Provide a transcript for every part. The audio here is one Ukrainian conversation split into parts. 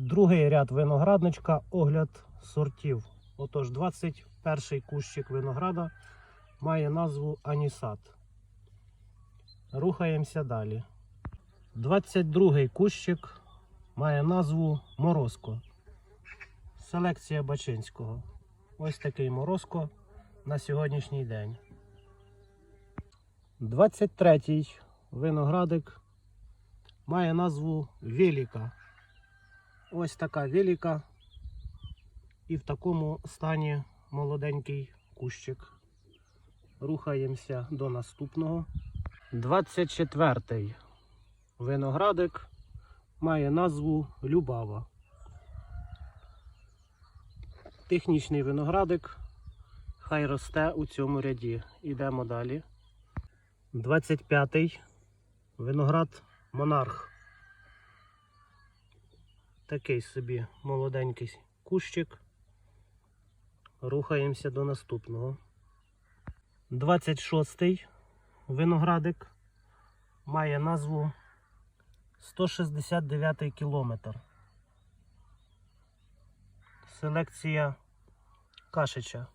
Другий ряд виноградничка, огляд сортів. Отож, 21 кущик винограда має назву Анісат. Рухаємося далі. 22 кущик має назву Морозко. Селекція Бачинського. Ось такий Морозко на сьогоднішній день. 23 виноградик має назву Веліка. Ось така велика. І в такому стані молоденький кущик. Рухаємося до наступного. 24-й виноградик має назву Любава. Технічний виноградик. Хай росте у цьому ряді. Ідемо далі. 25-й виноград Монарх. Такий собі молоденький кущик. Рухаємося до наступного. 26-й виноградик має назву 169 кілометр. Селекція Кашича.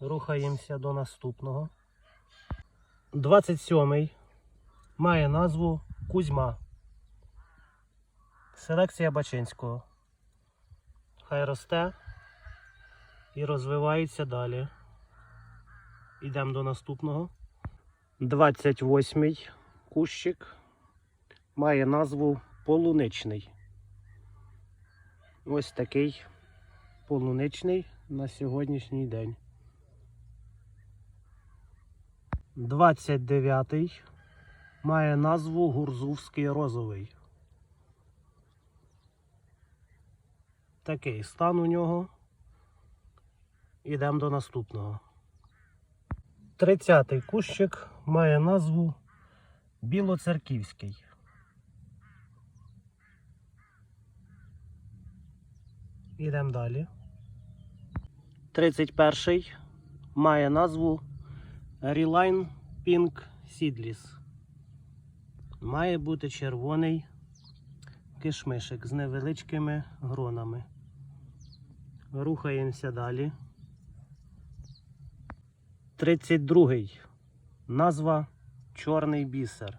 Рухаємося до наступного. 27-й має назву Кузьма. Селекція Бачинського. Хай росте і розвивається далі. Йдемо до наступного. 28-й кущик має назву полуничний. Ось такий полуничний на сьогоднішній день. 29-й має назву Гурзувський розовий. Такий стан у нього. Ідемо до наступного. 30-й кущик має назву Білоцерківський. Ідемо далі. 31-й має назву Reline Pink Seedless. Має бути червоний кишмишик з невеличкими гронами. Рухаємося далі. 32-й. Назва Чорний бісер.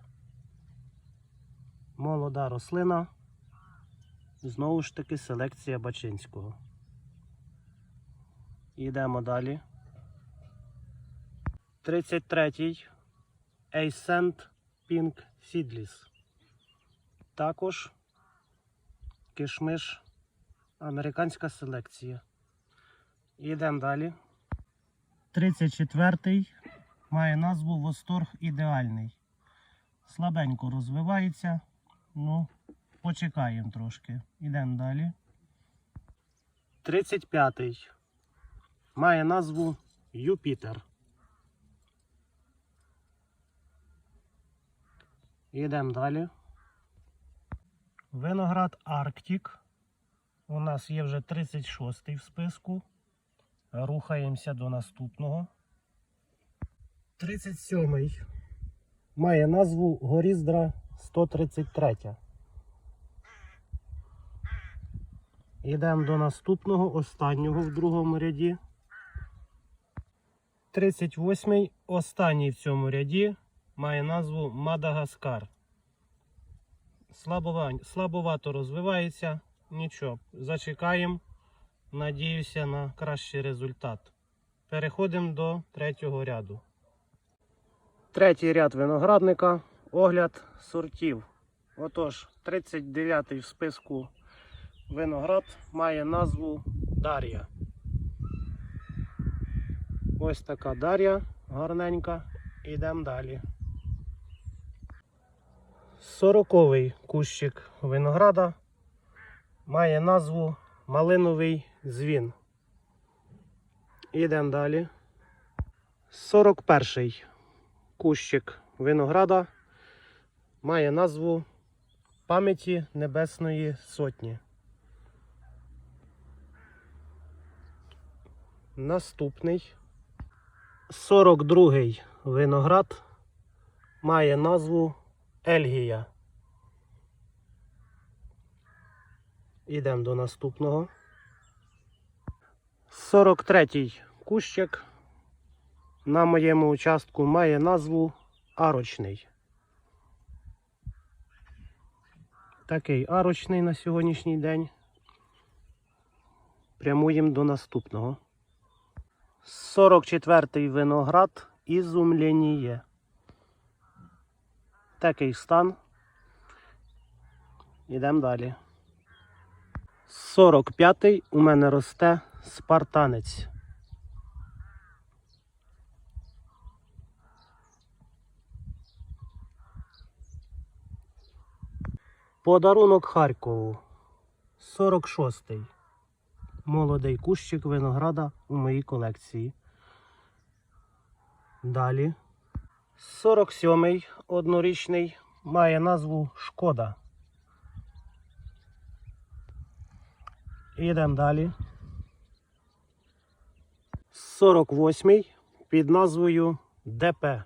Молода рослина. Знову ж таки селекція Бачинського. Йдемо далі. 33-й. Ascent Pink Seedless. Також кишмиш американська селекція. Йдемо далі. 34-й має назву Восторг ідеальний. Слабенько розвивається. Ну, почекаємо трошки. Йдемо далі. 35-й має назву Юпітер. Йдемо далі. Виноград Арктик. У нас є вже 36-й в списку. Рухаємося до наступного. 37-й має назву Горіздра 133. Йдемо до наступного, останнього в другому ряді. 38-й, останній в цьому ряді, має назву Мадагаскар. Слабова- Слабовато розвивається. Нічого, зачекаємо. Надіюся на кращий результат. Переходимо до третього ряду. Третій ряд виноградника. Огляд сортів. Отож, 39-й в списку виноград має назву Дар'я. Ось така Дар'я гарненька. Ідемо далі. 40-й кущик винограда має назву Малиновий дзвін. Ідемо далі. 41-й кущик винограда має назву Пам'яті Небесної Сотні. Наступний 42-й виноград має назву Ельгія. Йдемо до наступного. 43-й кущик на моєму участку має назву арочний. Такий арочний на сьогоднішній день. Прямуємо до наступного. 44-й виноград ізумлєніє. Такий стан. Йдемо далі. 45-й у мене росте спартанець. Подарунок Харкову. 46-й. Молодий кущик винограда у моїй колекції. Далі. 47-й однорічний має назву Шкода. Йдемо далі. 48-й під назвою ДП.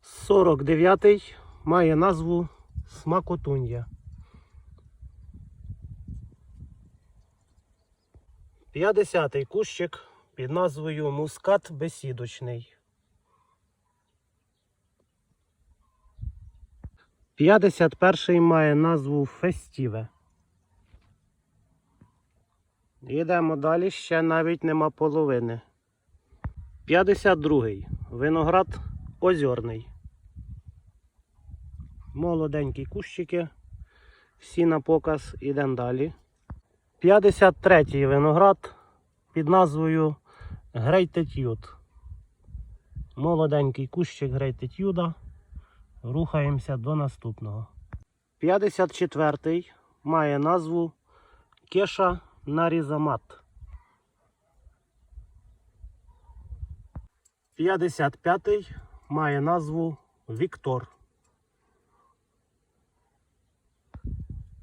Сорок дев'ятий має назву Смакотунья. П'ятдесятий кущик під назвою Мускат бесідочний. 51 має назву Фестіве. Йдемо далі, ще навіть нема половини. 52 виноград озерний. Молоденькі кущики. Всі на показ. Йдемо далі. 53 виноград під назвою Грейтетюд. Молоденький кущик Грейтетюда. Рухаємося до наступного. 54-й має назву Кеша Нарізамат. 55-й має назву Віктор.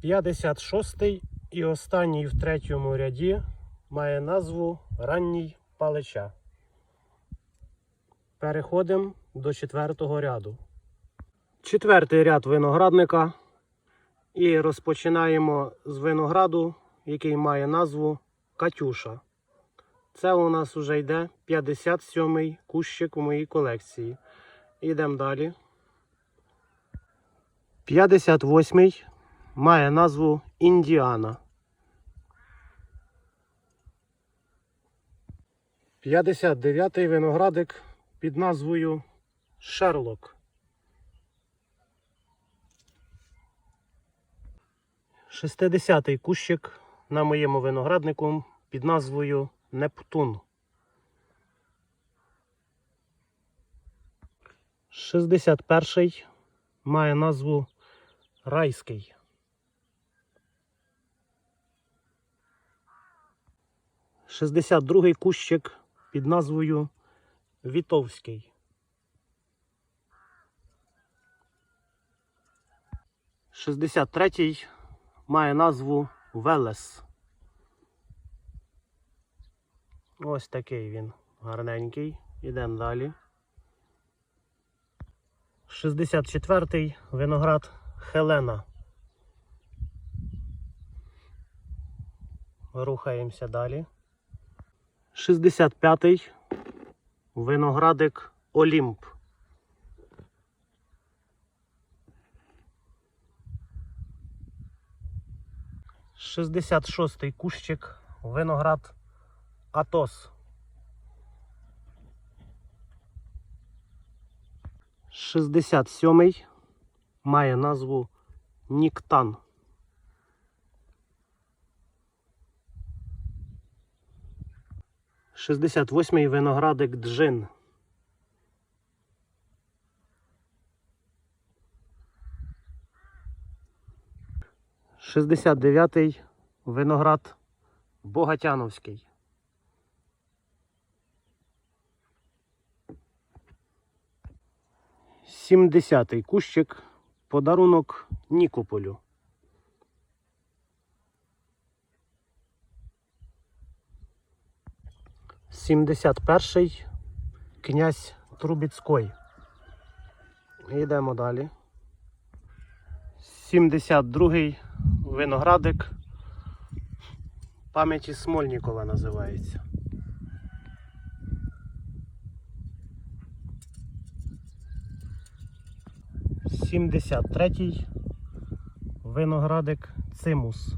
56-й і останній в третьому ряді має назву Ранній палича. Переходимо до четвертого ряду. Четвертий ряд виноградника. І розпочинаємо з винограду, який має назву Катюша. Це у нас вже йде 57-й кущик у моїй колекції. Йдемо далі. 58-й має назву Індіана. 59-й виноградик під назвою Шерлок. 60-й кущик на моєму винограднику під назвою Нептун. 61-й має назву Райський. 62-й кущик під назвою Вітовський. 63-й має назву Велес. Ось такий він гарненький. Ідемо далі. 64-й виноград Хелена. Рухаємося далі. 65-й виноградик Олімп. Шістдесят шостий кущик виноград Атос. Шістдесят сьомий має назву Ніктан. Шістдесят восьмий виноградик Джин. Шістдесят дев'ятий виноград Богатяновський. Сімдесятий кущик. Подарунок Нікополю. Сімдесят перший князь Трубіцький. Йдемо далі. 72-й виноградик пам'яті Смольнікова називається. Сімдесят третій виноградик Цимус.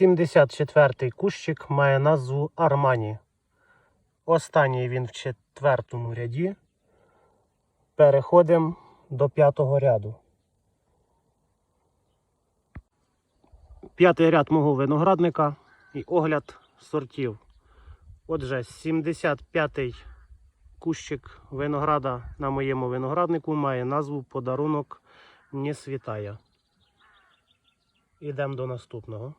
74-й кущик має назву Армані. Останній він в четвертому ряді. Переходимо до п'ятого ряду. П'ятий ряд мого виноградника і огляд сортів. Отже, 75-й кущик винограда на моєму винограднику має назву Подарунок не світає. Ідемо до наступного.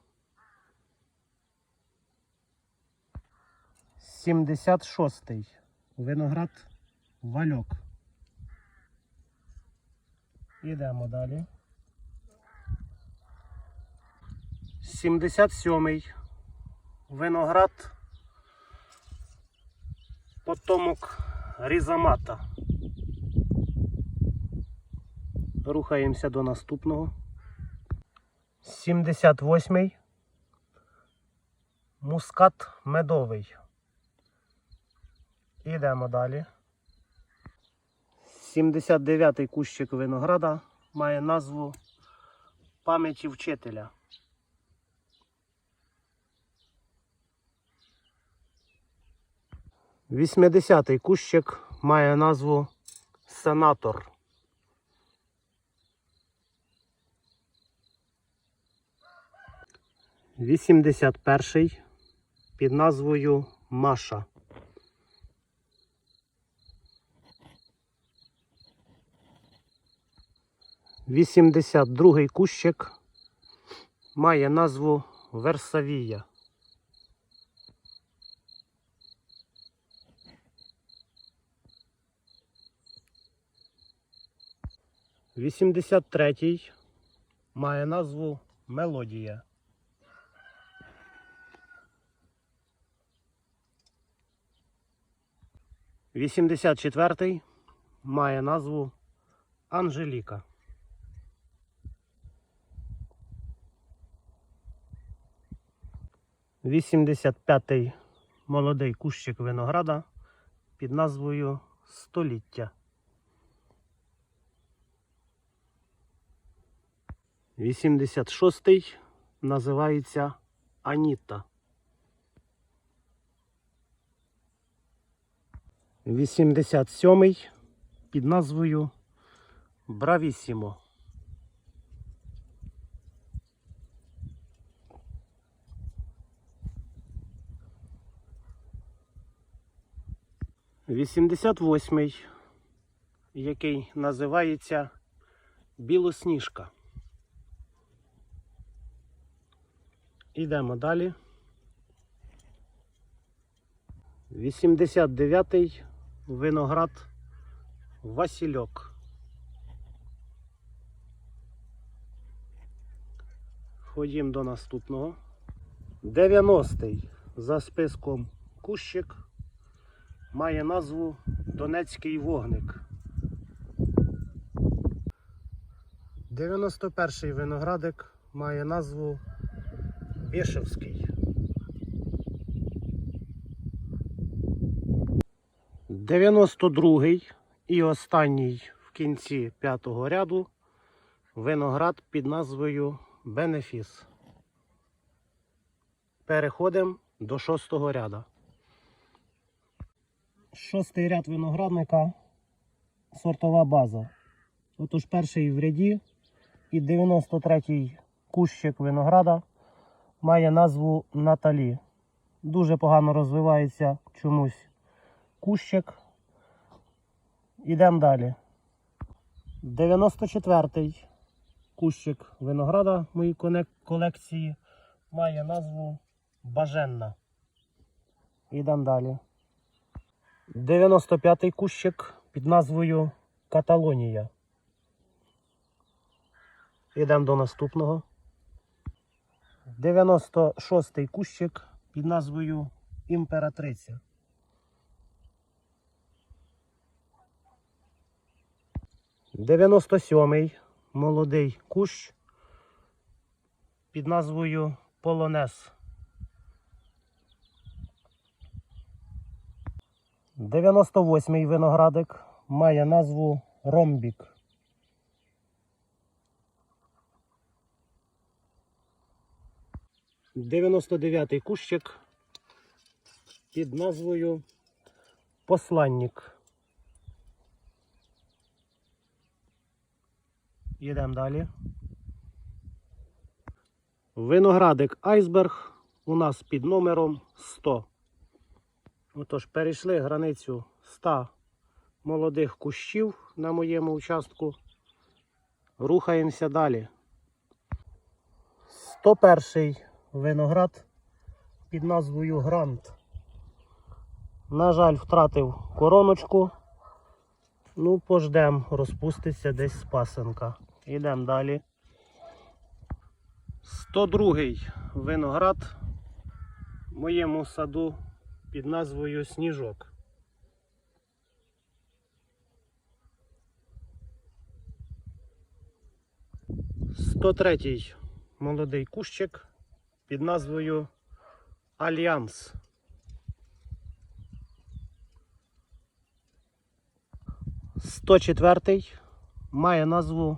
76-й виноград вальок. Ідемо далі. 77-й виноград потомок різомата. Рухаємося до наступного. 78-й мускат медовий. Ідемо далі. 79-й кущик винограда має назву пам'яті вчителя. Вісьмидесятий кущик має назву Сенатор. Вісімдесят перший під назвою Маша. Вісімдесят другий кущик має назву Версавія. 83-й має назву Мелодія. Вісімдесят четвертий має назву Анжеліка. Вісімдесят п'ятий молодий кущик винограда під назвою Століття. 86-й називається Аніта. 87-й під назвою Бравісімо. Вісімдесят восьмий, який називається Білосніжка. Ідемо далі. 89-й виноград Васильок. Ходімо до наступного. 90-й за списком кущик має назву Донецький вогник. 91-й виноградик має назву Бішевський. 92-й і останній в кінці п'ятого ряду виноград під назвою Бенефіс. Переходимо до шостого ряда. Шостий ряд виноградника сортова база. Отож перший в ряді і 93-й кущик винограда має назву Наталі. Дуже погано розвивається чомусь кущик. Ідемо далі. 94-й кущик винограда моїй колекції має назву Баженна. Ідемо далі. 95-й кущик під назвою Каталонія. Ідемо до наступного. 96-й кущик під назвою Імператриця. – 97-й молодий кущ під назвою Полонез. 98-й виноградик має назву Ромбік. Дев'яносто дев'ятий кущик під назвою Посланник. Їдемо далі. Виноградик Айсберг у нас під номером 100. Отож, перейшли границю 100 молодих кущів на моєму участку. Рухаємося далі. 101 виноград під назвою Грант. На жаль, втратив короночку. Ну, пождем, розпуститься десь спасенка. Йдемо далі. 102 виноград в моєму саду під назвою Сніжок. Сто третій молодий кущик під назвою Альянс. Сто четвертий має назву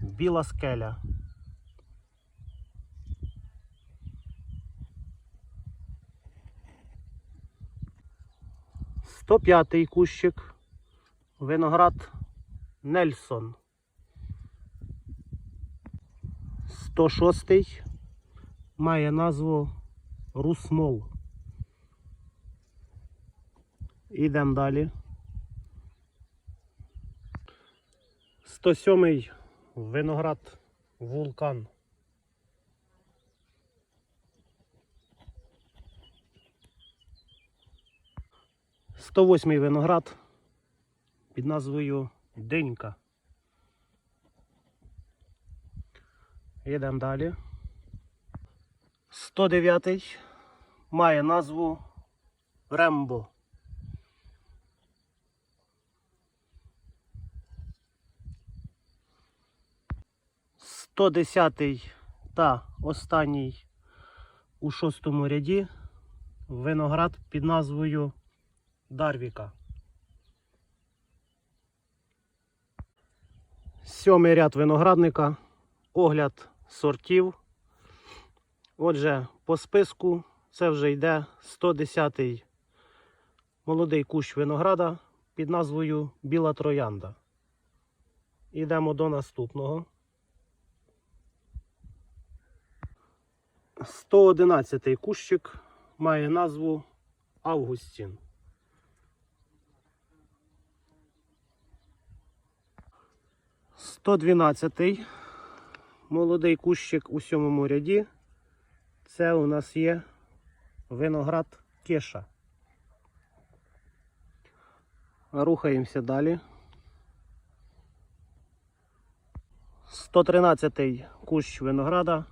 Біла скеля. Сто п'ятий кущик виноград Нельсон. 106 має назву Русмол. Ідемо далі. 107 виноград Вулкан. Сто восьмий виноград під назвою Денька. Йдемо далі. 109 має назву Рембо. Сто десятий та останній у шостому ряді виноград під назвою Дарвіка. Сьомий ряд виноградника, огляд сортів. Отже, по списку це вже йде 110-й молодий кущ винограда під назвою Біла Троянда. Йдемо до наступного. 111-й кущик має назву Августін. Сто дванадцятий молодий кущик у сьомому ряді. Це у нас є виноград кеша. Рухаємося далі. 113-й кущ винограда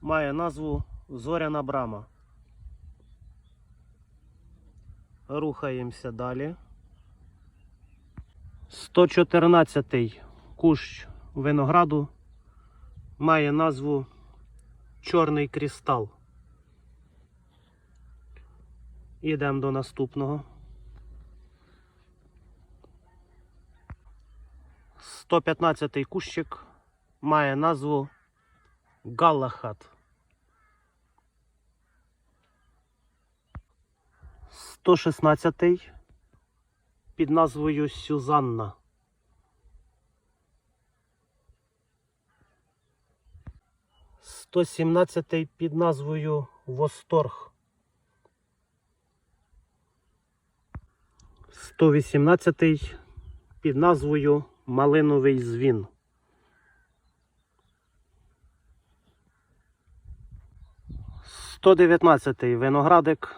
має назву Зоряна брама. Рухаємося далі. 114-й кущ винограду має назву Чорний кристал. Ідемо до наступного. 115-й кущик має назву Галахат. 116 під назвою Сюзанна. 117 під назвою Восторг. 118 під назвою Малиновий дзвін. Сто дев'ятнадцятий виноградик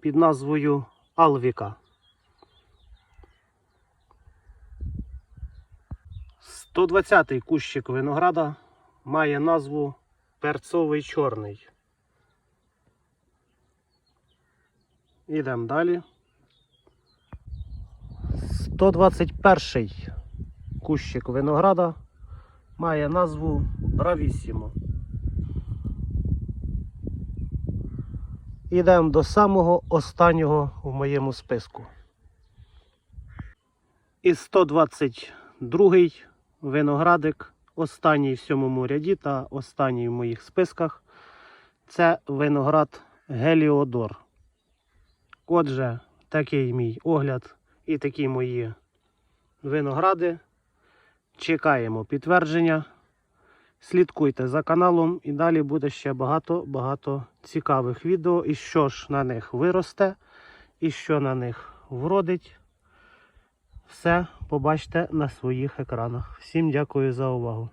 під назвою Алвіка. Сто двадцятий кущик винограда має назву перцовий чорний. Ідемо далі. 121 кущик винограда має назву Бравісімо. Йдемо до самого останнього в моєму списку. І 122 виноградик, останній в сьомому ряді та останній в моїх списках. Це виноград Геліодор. Отже, такий мій огляд і такі мої виногради. Чекаємо підтвердження. Слідкуйте за каналом і далі буде ще багато-багато цікавих відео. І що ж на них виросте, і що на них вродить. Все побачите на своїх екранах. Всім дякую за увагу.